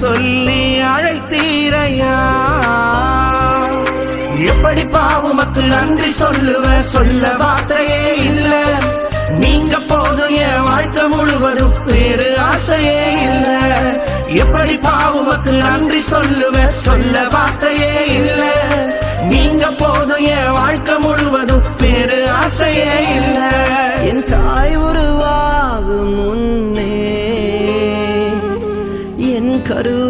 சொல்லி அழைத்தீரையா? எப்படி பாவமக்கு நன்றி சொல்லுவ? சொல்ல வார்த்தையே இல்ல. நீங்க போதும் என் வாழ்க்கை முழுவதும் வேறு ஆசையே இல்ல. எப்படி பாவமக்கு நன்றி சொல்லுவ? சொல்ல வார்த்தையே இல்ல. நீங்க போதும் என் வாழ்க்கை முழுவதும் என் கருவை